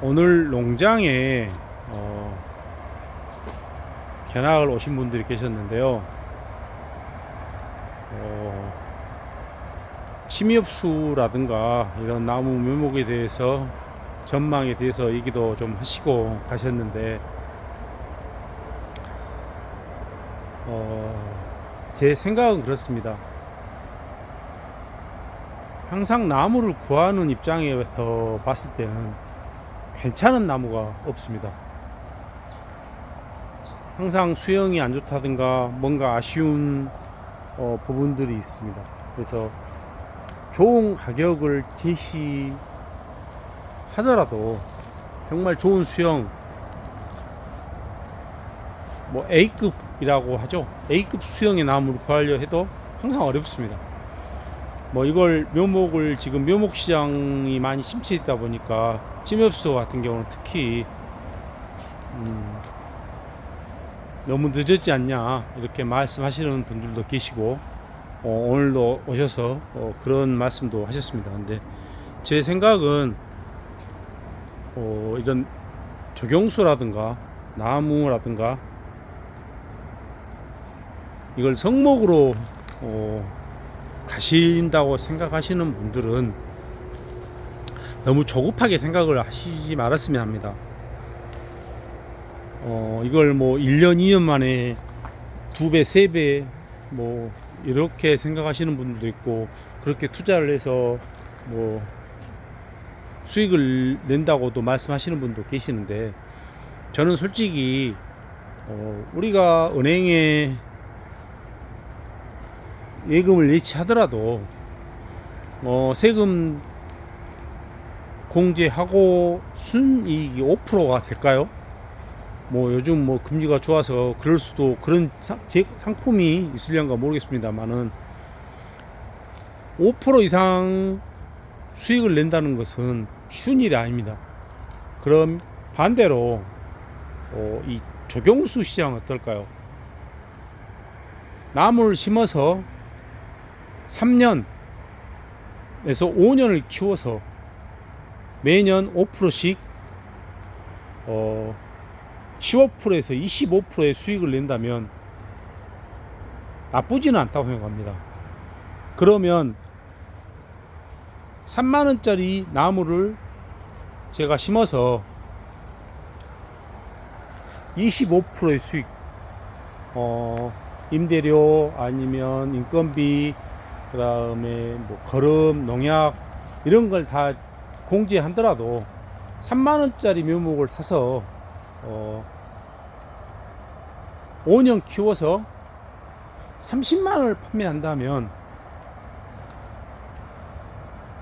오늘 농장에 어, 견학을 오신 분들이 계셨는데요. 어, 침엽수라든가 이런 나무 묘목에 대해서 전망에 대해서 얘기도 좀 하시고 가셨는데 어, 제 생각은 그렇습니다. 항상 나무를 구하는 입장에서 봤을 때는 괜찮은 나무가 없습니다. 항상 수영이 안 좋다든가 뭔가 아쉬운 어, 부분들이 있습니다. 그래서 좋은 가격을 제시하더라도 정말 좋은 수영 뭐 A급이라고 하죠. A급 수영의 나무를 구하려 해도 항상 어렵습니다. 뭐 이걸 묘목을 지금 묘목 시장이 많이 심취했다 보니까 찜엽수 같은 경우는 특히 음, 너무 늦었지 않냐 이렇게 말씀하시는 분들도 계시고 어, 오늘도 오셔서 어, 그런 말씀도 하셨습니다. 근데 제 생각은 어, 이런 조경수라든가 나무라든가 이걸 성목으로 어, 가신다고 생각하시는 분들은 너무 조급하게 생각을 하시지 말았으면 합니다. 어, 이걸 뭐 1년, 2년 만에 두 배, 세 배, 뭐, 이렇게 생각하시는 분들도 있고, 그렇게 투자를 해서 뭐, 수익을 낸다고도 말씀하시는 분도 계시는데, 저는 솔직히, 어, 우리가 은행에 예금을 예치하더라도, 어, 세금 공제하고 순이익이 5%가 될까요? 뭐 요즘 뭐 금리가 좋아서 그럴 수도 그런 상품이 있으려는가 모르겠습니다만은 5% 이상 수익을 낸다는 것은 쉬운 일이 아닙니다. 그럼 반대로 어, 이 조경수 시장 어떨까요? 나무를 심어서 3년에서 5년을 키워서 매년 5%씩 어, 15%에서 25%의 수익을 낸다면 나쁘지는 않다고 생각합니다. 그러면 3만 원짜리 나무를 제가 심어서 25%의 수익, 어, 임대료 아니면 인건비, 그 다음에 뭐 거름, 농약 이런 걸 다 공제하더라도 3만 원짜리 묘목을 사서 어, 5년 키워서 30만 원을 판매한다면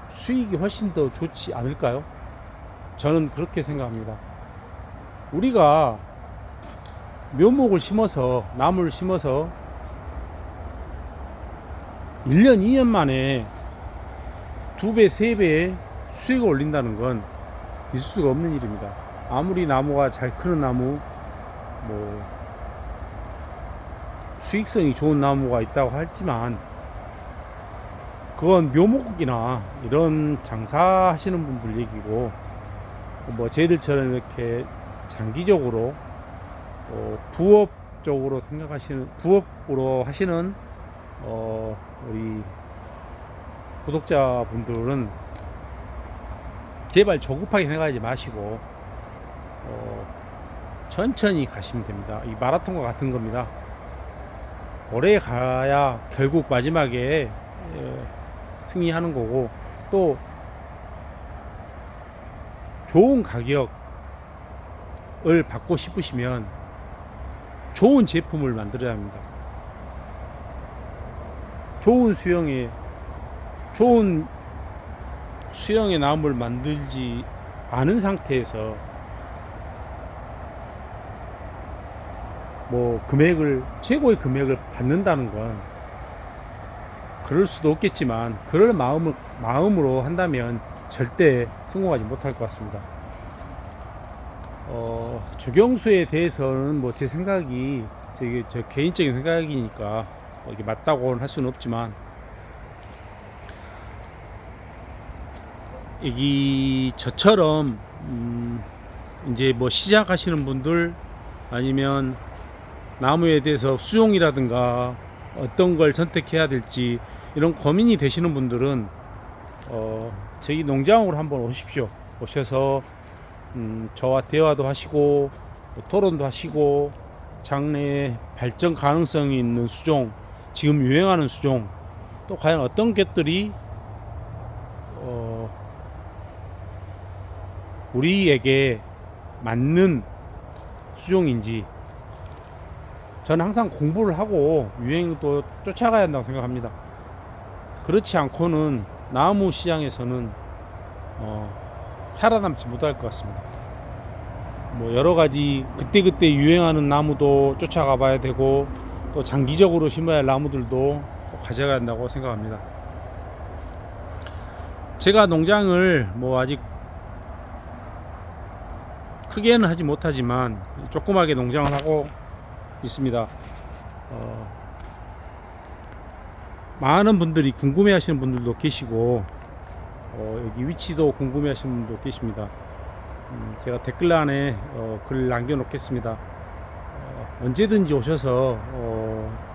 수익이 훨씬 더 좋지 않을까요? 저는 그렇게 생각합니다. 우리가 묘목을 심어서 나무를 심어서 1년, 2년 만에 두 배, 세 배의 수익을 올린다는 건 있을 수가 없는 일입니다. 아무리 나무가 잘 크는 나무, 뭐, 수익성이 좋은 나무가 있다고 하지만, 그건 묘목이나 이런 장사하시는 분들 얘기고, 뭐, 저희들처럼 이렇게 장기적으로, 어, 부업적으로 생각하시는, 부업으로 하시는, 어, 우리 구독자분들은 제발 조급하게 생각하지 마시고, 어, 천천히 가시면 됩니다. 이 마라톤과 같은 겁니다. 오래 가야 결국 마지막에 예, 승리하는 거고 또 좋은 가격을 받고 싶으시면 좋은 제품을 만들어야 합니다. 좋은 수영에 좋은 수영의 나무를 만들지 않은 상태에서 뭐 금액을 최고의 금액을 받는다는 건 그럴 수도 없겠지만 그럴 마음을 마음으로 한다면 절대 성공하지 못할 것 같습니다. 어, 주경수에 대해서는 뭐 제 생각이 제, 제 개인적인 생각이니까 뭐 이게 맞다고는 할 수는 없지만 이 저처럼 음, 이제 뭐 시작하시는 분들 아니면 나무에 대해서 수용이라든가 어떤 걸 선택해야 될지 이런 고민이 되시는 분들은 어, 저희 농장으로 한번 오십시오. 오셔서 음, 저와 대화도 하시고 뭐 토론도 하시고 장래에 발전 가능성이 있는 수종, 지금 유행하는 수종, 또 과연 어떤 것들이 어, 우리에게 맞는 수종인지 저는 항상 공부를 하고 유행도 쫓아가야 한다고 생각합니다. 그렇지 않고는 나무 시장에서는 어, 살아남지 못할 것 같습니다. 뭐 여러 가지 그때그때 유행하는 나무도 쫓아가 봐야 되고 또 장기적으로 심어야 할 나무들도 또 가져가야 한다고 생각합니다. 제가 농장을 뭐 아직 크게는 하지 못하지만 조그맣게 농장을 하고 있습니다. 어, 많은 분들이 궁금해 하시는 분들도 계시고 어, 여기 위치도 궁금해 하시는 분도 계십니다. 음, 제가 댓글란에 어, 글 남겨 놓겠습니다. 어, 언제든지 오셔서 어,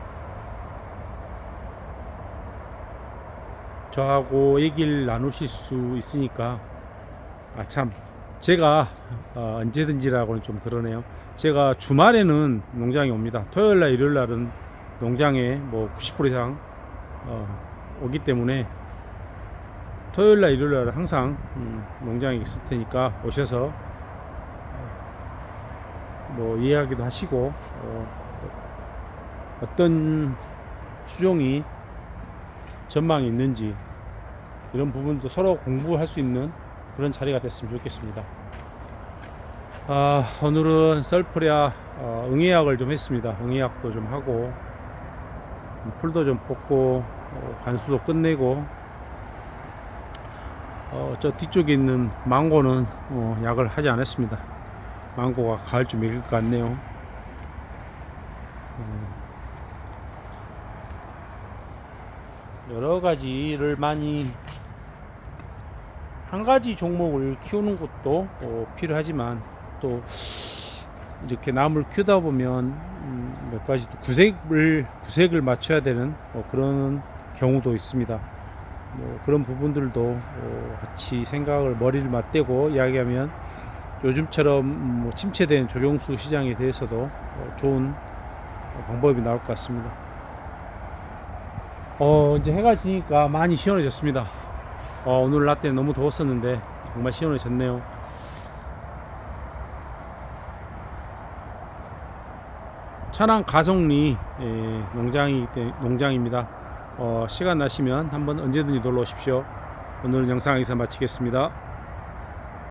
저하고 얘기를 나누실 수 있으니까 아 참 제가 어, 언제든지라고는 좀 그러네요. 제가 주말에는 농장에 옵니다. 토요일날 일요일날은 농장에 뭐 90% 이상 어, 오기 때문에 토요일날 일요일날 항상 음, 농장에 있을 테니까 오셔서 어, 뭐 이야기도 하시고 어, 어떤 수종이 전망이 있는지 이런 부분도 서로 공부할 수 있는 그런 자리가 됐으면 좋겠습니다. 아, 오늘은 썰프랴 어, 응애약을 좀 했습니다. 응애약도 좀 하고 풀도 좀 뽑고 어, 관수도 끝내고 어, 저 뒤쪽에 있는 망고는 어, 약을 하지 않았습니다. 망고가 가을쯤 익을 것 같네요. 음, 여러 가지를 많이 한 가지 종목을 키우는 것도 어, 필요하지만 또 이렇게 나무를 키우다 보면 음, 몇 가지 또 구색을 구색을 맞춰야 되는 어, 그런 경우도 있습니다. 뭐 그런 부분들도 어, 같이 생각을 머리를 맞대고 이야기하면 요즘처럼 음, 뭐 침체된 조경수 시장에 대해서도 어, 좋은 방법이 나올 것 같습니다. 어 이제 해가 지니까 많이 시원해졌습니다. 어, 오늘 낮때 너무 더웠었는데 정말 시원해졌네요. 천안 가성리 예, 농장이 농장입니다. 어, 시간 나시면 한번 언제든지 놀러 오십시오. 오늘 영상 여기서 마치겠습니다.